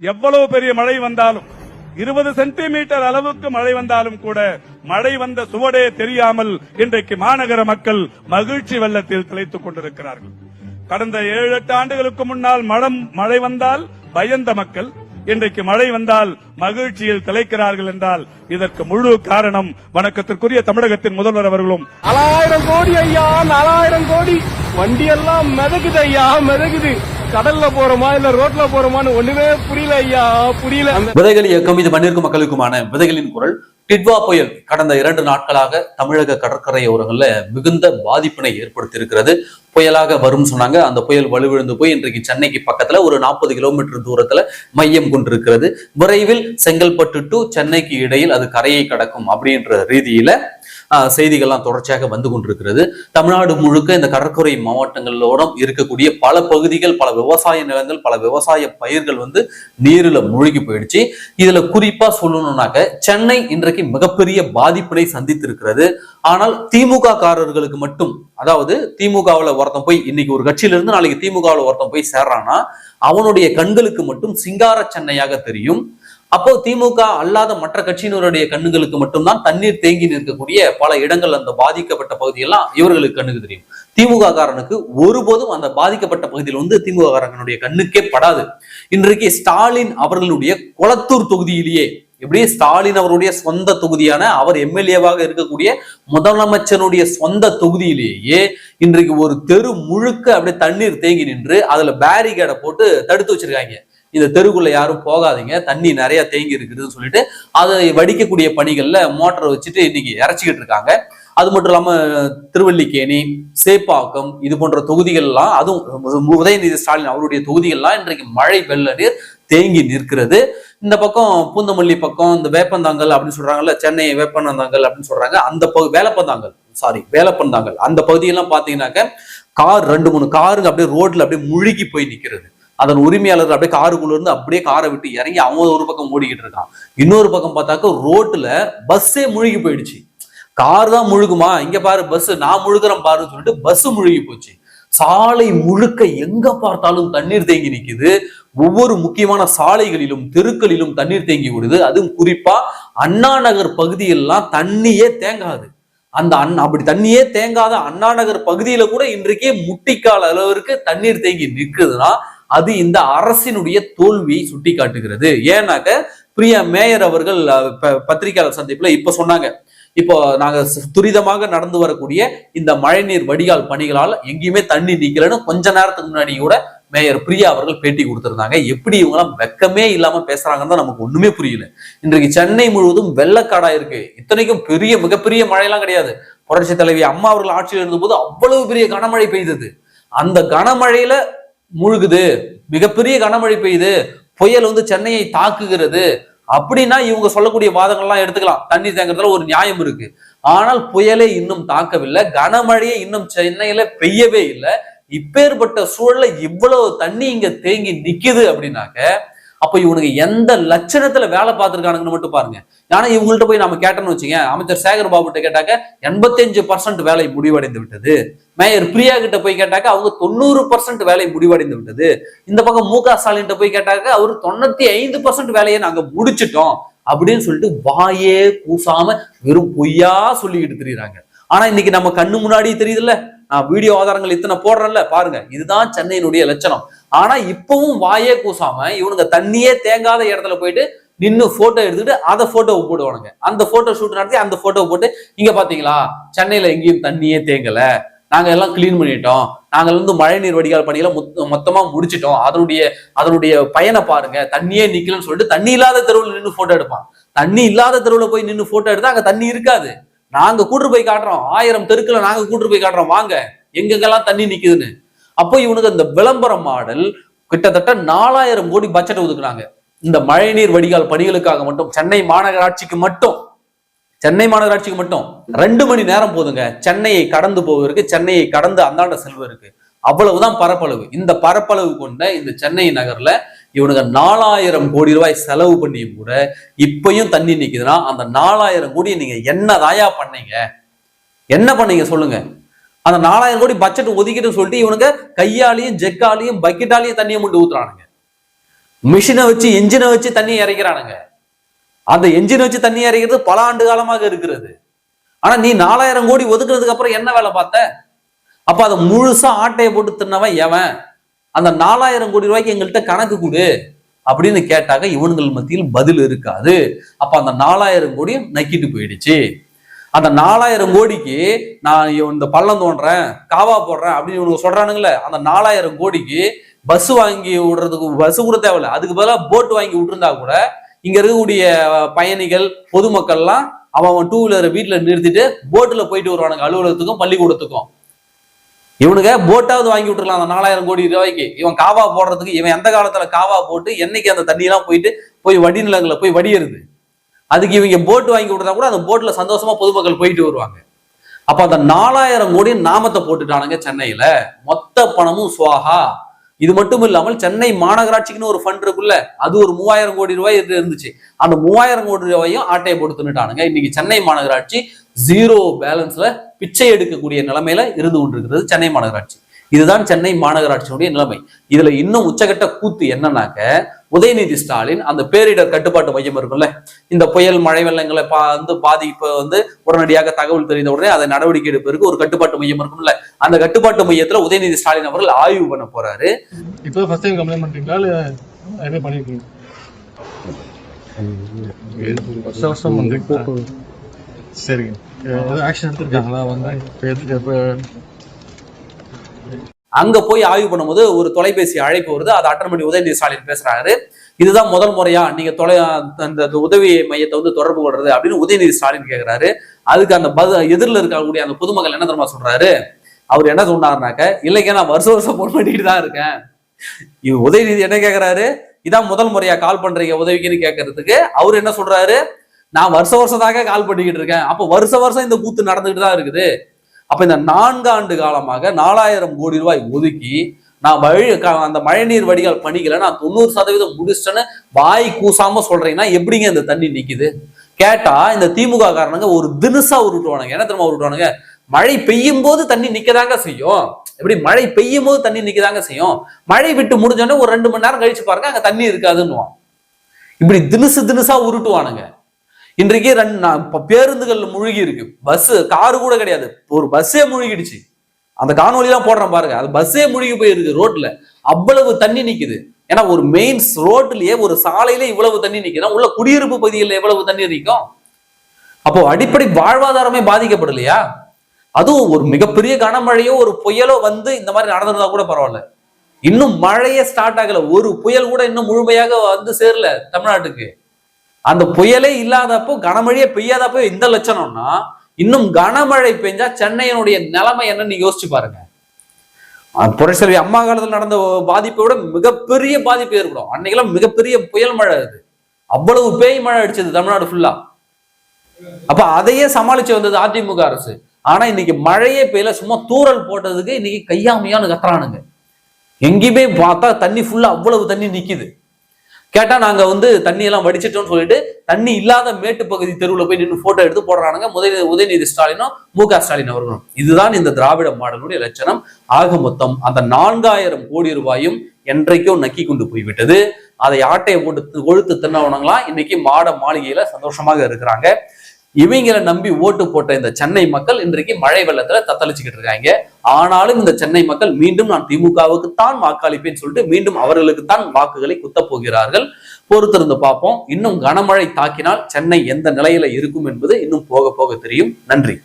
எவ்வளவு பெரிய மழை வந்தாலும் இருபது சென்டிமீட்டர் அளவுக்கு மழை வந்தாலும் கூட மழை வந்த சுவடே தெரியாமல் இன்றைக்கு மாநகர மக்கள் மகிழ்ச்சி வெள்ளத்தில் திளைத்துக் கொண்டிருக்கிறார்கள். கடந்த ஏழு எட்டு ஆண்டுகளுக்கு முன்னால் மழம் மழை வந்தால் பயந்த மக்கள் இன்றைக்கு மழை வந்தால் மகிழ்ச்சியில் திளைக்கிறார்கள் என்றால் இதற்கு முழு காரணம் வணக்கத்திற்குரிய தமிழகத்தின் முதல்வர் அவர்களும். நாலாயிரம் கோடி ஐயா நாலாயிரம் கோடி. வண்டி எல்லாம் மிதக்குது ஐயா மிதக்குது. கடல்ல போறோமா இல்ல ரோட்ல போறோமான்னு ஒண்ணுமே புரியல ஐயா புரியல. விதைகள் இயக்கம் இது மண்ணிற்கும் மக்களுக்குமான விதைகளின் குரல். டிட்வா புயல் கடந்த இரண்டு நாட்களாக தமிழக கடற்கரையோரங்களில் மிகுந்த பாதிப்பினை ஏற்படுத்தி இருக்கிறது புயலாக வரும் சொன்னாங்க. அந்த புயல் வலுவிழுந்து போய் இன்றைக்கு சென்னைக்கு பக்கத்துல ஒரு நாற்பது கிலோமீட்டர் தூரத்துல மையம் கொண்டிருக்கிறது. விரைவில் செங்கல்பட்டு டு சென்னைக்கு இடையில் அது கரையை கடக்கும் அப்படின்ற ரீதியில செய்திகள்லாம் தொடர்ச்சியாக வந்து கொண்டிருக்கிறது. தமிழ்நாடு முழுக்க இந்த கடற்கரை மாவட்டங்களோட இருக்கக்கூடிய பல பகுதிகள் பல விவசாய நிலங்கள் பல விவசாய பயிர்கள் வந்து நீரில் மூழ்கி போயிடுச்சு. இதுல குறிப்பா சொல்லணும்னாக்க சென்னை இன்றைக்கு மிகப்பெரிய பாதிப்பினை சந்தித்திருக்கிறது. ஆனால் திமுக காரர்களுக்கு மட்டும் அதாவது திமுகவில் ஒருத்தன் போய் இன்னைக்கு ஒரு கட்சியில இருந்து நாளைக்கு திமுகவுல ஒருத்தன் போய் சேர்றான்னா அவனுடைய கண்களுக்கு மட்டும் சிங்கார சென்னையாக தெரியும். அப்போ திமுக அல்லாத மற்ற கட்சியினருடைய கண்ணுகளுக்கு மட்டும்தான் தண்ணீர் தேங்கி நிற்கக்கூடிய பல இடங்கள் அந்த பாதிக்கப்பட்ட பகுதியெல்லாம் இவர்களுக்கு கண்ணுக்கு தெரியும். திமுக காரனுக்கு ஒருபோதும் அந்த பாதிக்கப்பட்ட பகுதியில் வந்து திமுக காரனுடைய கண்ணுக்கே படாது. இன்றைக்கு ஸ்டாலின் அவர்களுடைய கொளத்தூர் தொகுதியிலேயே எப்படியே ஸ்டாலின் அவருடைய சொந்த தொகுதியான அவர் எம்எல்ஏவாக இருக்கக்கூடிய முதலமைச்சருடைய சொந்த தொகுதியிலேயே இன்றைக்கு ஒரு தெரு முழுக்க அப்படியே தண்ணீர் தேங்கி நின்று அதுல பேரிகேடை போட்டு தடுத்து வச்சிருக்காங்க. இந்த தெருக்குள்ள யாரும் போகாதீங்க. தண்ணி நிறைய தேங்கி இருக்குதுன்னு சொல்லிட்டு அதை வடிக்கக்கூடிய பணிகள்ல மோட்டரை வச்சுட்டு இன்னைக்கு இறச்சிக்கிட்டு இருக்காங்க. அது மட்டும் இல்லாம திருவல்லிக்கேணி சேப்பாக்கம் இது போன்ற தொகுதிகள்லாம் அதுவும் உதயநிதி ஸ்டாலின் அவருடைய தொகுதிகள்லாம் இன்றைக்கு மழை வெள்ள நீர் தேங்கி நிற்கிறது. இந்த பக்கம் பூந்தமல்லி பக்கம் இந்த வேப்பந்தாங்கல் அப்படின்னு சொல்றாங்கல்ல சென்னை வேப்பந்தாங்கல் அப்படின்னு சொல்றாங்க. அந்த பகு வேலப்பந்தாங்கல் சாரி வேலப்பந்தாங்கல் அந்த பகுதியெல்லாம் பாத்தீங்கன்னாக்க கார் ரெண்டு மூணு காருங்க அப்படியே ரோட்ல அப்படியே முழுகி போய் நிக்கிறது. அதன் உரிமையாளர் அப்படியே காருக்குள்ள இருந்து அப்படியே காரை விட்டு இறங்கி அவன் ஒரு பக்கம் ஓடிக்கிட்டு இருக்கான். இன்னொரு பக்கம் பார்த்தாக்க ரோட்ல பஸ்ஸே முழுகி போயிடுச்சு. கார் தான் முழுகுமா? இங்க பாரு பஸ் நான் முழுகிறேன் பாருன்னு சொல்லிட்டு பஸ் முழுகி போச்சு. சாலை முழுக்க எங்க பார்த்தாலும் தண்ணீர் தேங்கி நிக்குது. ஒவ்வொரு முக்கியமான சாலைகளிலும் தெருக்களிலும் தண்ணீர் தேங்கி விடுது அதுவும் குறிப்பா அண்ணா நகர் பகுதியெல்லாம் தண்ணியே தேங்காது. அந்த அண்ணா அப்படி தண்ணியே தேங்காத அண்ணா நகர் பகுதியில கூட இன்றைக்கே முட்டிக்கால அளவிற்கு தண்ணீர் தேங்கி நிற்குதுன்னா அது இந்த அரசினுடைய தோல்வியை சுட்டி காட்டுகிறது ஏன்னாக்க பிரியா மேயர் அவர்கள் பத்திரிகையாளர் சந்திப்புல இப்ப சொன்னாங்க. இப்போ நாங்க துரிதமாக நடந்து வரக்கூடிய இந்த மழைநீர் வடிகால் பணிகளால் எங்கேயுமே தண்ணி நிக்கலன்னு கொஞ்ச நேரத்துக்கு முன்னாடி கூட மேயர் பிரியா அவர்கள் பேட்டி கொடுத்திருந்தாங்க. எப்படி இவங்கெல்லாம் வெக்கமே இல்லாம பேசுறாங்கன்னு தான் நமக்கு ஒண்ணுமே புரியல. இன்றைக்கு சென்னை முழுவதும் வெள்ளக்காடா இருக்கு. இத்தனைக்கும் பெரிய மிகப்பெரிய மழையெல்லாம் கிடையாது. புரட்சி தலைவி அம்மா அவர்கள் ஆட்சியில் இருந்தபோது அவ்வளவு பெரிய கனமழை பெய்தது. அந்த கனமழையில மூழ்குது மிகப்பெரிய கனமழை பெய்யுது புயல் வந்து சென்னையை தாக்குகிறது அப்படின்னா இவங்க சொல்லக்கூடிய வாதங்கள்லாம் எடுத்துக்கலாம். தண்ணி தேங்குறதுல ஒரு நியாயம் இருக்கு. ஆனால் புயலே இன்னும் தாக்கவில்லை கனமழையே இன்னும் சென்னையில பெய்யவே இல்லை. இப்பேற்பட்ட சூழல்ல இவ்வளவு தண்ணி இங்க தேங்கி நிக்குது அப்படின்னாக்க அப்போ இவனுக்கு எந்த லட்சணத்துல வேலை பார்த்துருக்கானுங்கன்னு மட்டும் பாருங்க. ஆனா இவங்கள்ட்ட போய் நம்ம கேட்டோம்னு வச்சுங்க அமைச்சர் சேகர் பாபு கிட்ட கேட்டாக்க எண்பத்தஞ்சு பர்சன்ட் வேலை முடிவடைந்து விட்டது. மேயர் பிரியா கிட்ட போய் கேட்டாக்க அவங்க தொண்ணூறு பர்சன்ட் வேலை முடிவடைந்து விட்டது. இந்த பக்கம் மு க ஸ்டாலின் போய் கேட்டாக்க அவர் தொண்ணூத்தி ஐந்து பர்சன்ட் வேலையை நாங்க முடிச்சிட்டோம் அப்படின்னு சொல்லிட்டு வாயே கூசாம வெறும் பொய்யா சொல்லிக்கிட்டு தெரியுறாங்க. ஆனா இன்னைக்கு நம்ம கண்ணு முன்னாடி தெரியுதுல்ல? நான் வீடியோ ஆதாரங்கள் இத்தனை போடுறேன்ல பாருங்க. இதுதான் சென்னையினுடைய லட்சணம். ஆனா இப்பவும் வாயே கூசாம இவனுங்க தண்ணியே தேங்காத இடத்துல போயிட்டு நின்று போட்டோ எடுத்துட்டு அதை போட்டோவை போடுவானுங்க. அந்த போட்டோ ஷூட் நடத்தி அந்த போட்டோவை போட்டு இங்க பாத்தீங்களா? சென்னையில எங்கேயும் தண்ணியே தேங்கல. நாங்க எல்லாம் கிளீன் பண்ணிட்டோம். நாங்க வந்து மழைநீர் வடிகால் பணிகளை மொத்தமா முடிச்சிட்டோம். அதனுடைய அதனுடைய பயனை பாருங்க. தண்ணியே நிக்கலன்னு சொல்லிட்டு தண்ணி இல்லாத தெருவில் நின்று போட்டோ எடுப்பான். தண்ணி இல்லாத தெருவில் போய் நின்று போட்டோ எடுத்தா அங்க தண்ணி இருக்காது. நாங்க கூட்டு போய் காட்டுறோம். ஆயிரம் தெருக்கில் நாங்க கூட்டு போய் காட்டுறோம். வாங்க. எங்கெங்கெல்லாம் தண்ணி நிக்குதுன்னு. அப்போ இவனுக்கு அந்த விளம்பர மாடல் கிட்டத்தட்ட நாலாயிரம் கோடி பட்ஜெட் ஒதுக்குனாங்க. இந்த மழைநீர் வடிகால் பணிகளுக்காக மட்டும் சென்னை மாநகராட்சிக்கு மட்டும் சென்னை மாநகராட்சிக்கு மட்டும் ரெண்டு மணி நேரம் போதுங்க. சென்னையை கடந்து போவதற்கு சென்னையை கடந்து அந்தாண்ட செல்வதற்கு. அவ்வளவுதான் பரப்பளவு. இந்த பரப்பளவு கொண்ட இந்த சென்னை நகர்ல இவனுங்க நாலாயிரம் கோடி ரூபாய் செலவு பண்ணியும் கூட இப்பயும் தண்ணி நிற்குதுன்னா அந்த நாலாயிரம் கோடி நீங்க என்ன தாயா பண்ணீங்க? என்ன பண்ணீங்க சொல்லுங்க. அந்த நாலாயிரம் கோடி பட்ஜெட் ஒதுக்கிட்டு சொல்லிட்டு இவனுங்க கையாலையும் ஜெக்காலையும் பக்கெட்டாலையும் தண்ணியை மட்டும் ஊத்துறானுங்க. மிஷினை வச்சு என்ஜினை வச்சு தண்ணி இறைக்கிறானுங்க. அந்த என்ஜின் வச்சு தண்ணி இறைக்கிறது பல ஆண்டு காலமாக இருக்கிறது. ஆனா நீ நாலாயிரம் கோடி ஒதுக்குறதுக்கு அப்புறம் என்ன வேலை பார்த்த? அப்ப அதை முழுசா ஆட்டையை போட்டு தின்னவன் எவன்? அந்த நாலாயிரம் கோடி ரூபாய்க்கு எங்கள்கிட்ட கணக்கு கொடு அப்படின்னு கேட்டாக்க இவனுங்கள் மத்தியில் பதில் இருக்காது. அப்ப அந்த நாலாயிரம் கோடி நக்கிட்டு போயிடுச்சு. அந்த நாலாயிரம் கோடிக்கு நான் இந்த பள்ளம் தோன்றேன் காவா போடுறேன் அப்படின்னு இவனுக்கு சொல்றானுங்களே அந்த நாலாயிரம் கோடிக்கு பஸ் வாங்கி விடுறதுக்கு பஸ் கூட தேவையில்ல. அதுக்கு பதிலாக போட் வாங்கி விட்டுருந்தா கூட இங்க இருக்கக்கூடிய பயணிகள் பொதுமக்கள்லாம் அவன் அவன் டூ வீலரை வீட்டுல நிறுத்திட்டு போட்டுல போயிட்டு வருவானுங்க அலுவலகத்துக்கும் பள்ளிக்கூடத்துக்கும். இவனுங்க போட்டாவது வாங்கி விட்டுருலாம் அந்த நாலாயிரம் கோடி ரூபாய்க்கு. இவன் காவா போடுறதுக்கு இவன் எந்த காலத்துல காவா போட்டு என்னைக்கு அந்த தண்ணியெல்லாம் போயிட்டு போய் வடிநிலங்களை போய் வடியறது அதுக்கு இவங்க போட்டு வாங்கி விட்டுறா கூட அந்த போட்ல சந்தோஷமா பொதுமக்கள் போயிட்டு வருவாங்க. அப்ப அந்த நாலாயிரம் கோடி நாமத்தை போட்டுட்டானுங்க சென்னையில. மொத்த பணமும் சுவாகா. இது மட்டும் இல்லாமல் சென்னை மாநகராட்சிக்குன்னு ஒரு ஃபண்ட் இருக்குல்ல அது ஒரு மூவாயிரம் கோடி ரூபாய் இருந்துச்சு. அந்த மூவாயிரம் கோடி ரூபாயும் ஆட்டையை போட்டு தின்னுட்டானுங்க இன்னைக்கு சென்னை மாநகராட்சி ஜீரோ பேலன்ஸ்ல பிச்சை எடுக்கக்கூடிய நிலைமையில இருந்து கொண்டிருக்கிறது சென்னை மாநகராட்சி. இதுதான் சென்னை மாநகராட்சியினுடைய நிலைமை. இதுல இன்னும் உச்சகட்ட கூத்து என்னன்னாக்க உதயநிதி ஸ்டாலின் அந்த பேரிடர் கட்டுப்பாட்டு மையம் இருக்கும்ல இந்த புயல் மழை வெள்ளங்களை பா வந்து பாதிப்பு வந்து உடனடியாக தகவல் தெரிந்த உடனே அதை நடவடிக்கை எடுப்பதற்கு ஒரு கட்டுப்பாட்டு மையம் இருக்கும்ல. அந்த கட்டுப்பாட்டு மையத்துல உதயநிதி ஸ்டாலின் அவர்கள் ஆய்வு பண்ண போறாரு. இப்போ ஃபர்ஸ்ட் டைம் கம்ப்ளைண்ட் இல்ல பண்ணிருக்கீங்க பண்றீங்களா சரிங்க. ஆக்ஷன் எடுத்திருக்காங்களா? வந்து அங்க போய் ஆய்வு பண்ணும்போது ஒரு தொலைபேசி அழைப்பு வருது. அதை அட்டன் பண்ணி உதயநிதி ஸ்டாலின் பேசுறாரு. இதுதான் முதல் முறையா நீங்க தொலை அந்த உதவி மையத்தை வந்து தொடர்பு கொள்றது அப்படின்னு உதயநிதி ஸ்டாலின் கேக்குறாரு. அதுக்கு அந்த பத எதிரில் இருக்கக்கூடிய அந்த பொதுமக்கள் என்ன தெரியுமா சொல்றாரு? அவர் என்ன சொன்னாருனாக்க இல்லைங்க நான் வருஷம் வருஷம் போன் பண்ணிட்டு தான் இருக்கேன். இவ உதயநிதி என்ன கேக்குறாரு? இதான் முதல் முறையா கால் பண்றீங்க உதவிக்குன்னு கேட்கறதுக்கு அவர் என்ன சொல்றாரு? நான் வருஷ வருஷத்தாக கால் பண்ணிக்கிட்டு இருக்கேன். அப்போ வருஷ வருஷம் இந்த கூத்து நடந்துகிட்டு தான் இருக்குது. அப்போ இந்த நான்கு ஆண்டு காலமாக நாலாயிரம் கோடி ரூபாய் ஒதுக்கி நான் வழி அந்த மழைநீர் வடிகால் பணிகளை நான் தொண்ணூறு சதவீதம் முடிச்சிட்டேன்னு வாய் கூசாம சொல்றீங்கன்னா எப்படிங்க இந்த தண்ணி நிக்குது? கேட்டா இந்த திமுக காரணங்க ஒரு தினுசா உருட்டுவானுங்க. என்ன தெரியுமா உருட்டுவானுங்க? மழை பெய்யும் போது தண்ணி நிக்கதாங்க செய்யும். எப்படி? மழை பெய்யும் போது தண்ணி நிக்கதாங்க செய்யும். மழை விட்டு முடிஞ்சோடனே ஒரு ரெண்டு மணி நேரம் கழிச்சு பாருங்க அங்க தண்ணி இருக்காதுன்னுவான். இப்படி தினுசு தினுசா உருட்டுவானுங்க. இன்றைக்கு ரெண்டு பேருந்துகள் முழுகி இருக்கு. பஸ் காரு கூட கிடையாது. ஒரு பஸ்ஸே முழுகிடுச்சு. அந்த காணொலிலாம் போடுறேன் பாருங்க. அது பஸ்ஸே முழுகி போயிருக்கு ரோட்ல அவ்வளவு தண்ணி நிக்குது. ஏன்னா ஒரு மெயின்ஸ் ரோட்லயே ஒரு சாலையில இவ்வளவு தண்ணி நிக்குதுன்னா உள்ள குடியிருப்பு பகுதிகளில் எவ்வளவு தண்ணி நிற்கும் அப்போ அடிப்படை வாழ்வாதாரமே பாதிக்கப்படலையா? அதுவும் ஒரு மிகப்பெரிய கனமழையோ ஒரு புயலோ வந்து இந்த மாதிரி நடந்திருந்தா கூட பரவாயில்ல. இன்னும் மழையே ஸ்டார்ட் ஆகல. ஒரு புயல் கூட இன்னும் முழுமையாக வந்து சேரல தமிழ்நாட்டுக்கு. அந்த புயலே இல்லாதப்போ கனமழையே பெய்யாதப்போ இந்த லட்சணம்னா இன்னும் கனமழை பெஞ்சா சென்னையினுடைய நிலைமை என்னன்னு யோசிச்சு பாருங்க. அஹ் அம்மா காலத்தில் நடந்த பாதிப்பை விட மிகப்பெரிய பாதிப்பு ஏற்படும். அன்னைக்கெல்லாம் மிகப்பெரிய புயல் மழை அது. அவ்வளவு பேய் மழை அடிச்சது தமிழ்நாடு ஃபுல்லா அப்ப அதையே சமாளிச்சு வந்தது அதிமுக அரசு. ஆனா இன்னைக்கு மழையே பெய்யல சும்மா தூறல் போட்டதுக்கு இன்னைக்கு கையாமையான்னு கத்துறானுங்க. எங்கேயுமே பார்த்தா தண்ணி ஃபுல்லா அவ்வளவு தண்ணி நிக்குது. கேட்டா நாங்க வந்து தண்ணி எல்லாம் வடிச்சிட்டோம்னு சொல்லிட்டு தண்ணி இல்லாத மேட்டு பகுதி தெருவில் போய் நின்று போட்டோ எடுத்து போடுறானுங்க. உதய உதயநிதி ஸ்டாலினும் மு க ஸ்டாலின் அவர்களும். இதுதான் இந்த திராவிட மாடலுடைய லட்சணம். ஆக மொத்தம் அந்த நான்காயிரம் கோடி ரூபாயும் என்றைக்கோ நக்கி கொண்டு போய்விட்டது. அதை ஆட்டையை போட்டு கொழுத்து தின்னவனங்களாம் இன்னைக்கு மாட மாளிகையில சந்தோஷமாக இருக்கிறாங்க. இவங்களை நம்பி ஓட்டு போட்ட இந்த சென்னை மக்கள் இன்றைக்கு மழை வெள்ளத்துல தத்தளிச்சுக்கிட்டு இருக்காங்க. ஆனாலும் இந்த சென்னை மக்கள் மீண்டும் நான் திமுகவுக்கு தான் வாக்களிப்பேன்னு சொல்லிட்டு மீண்டும் அவர்களுக்கு தான் வாக்குகளை குத்தப் போகிறார்கள். பொறுத்திருந்து பார்ப்போம். இன்னும் கனமழை தாக்கினால் சென்னை எந்த நிலையில இருக்கும் என்பது இன்னும் போக போக தெரியும். நன்றி.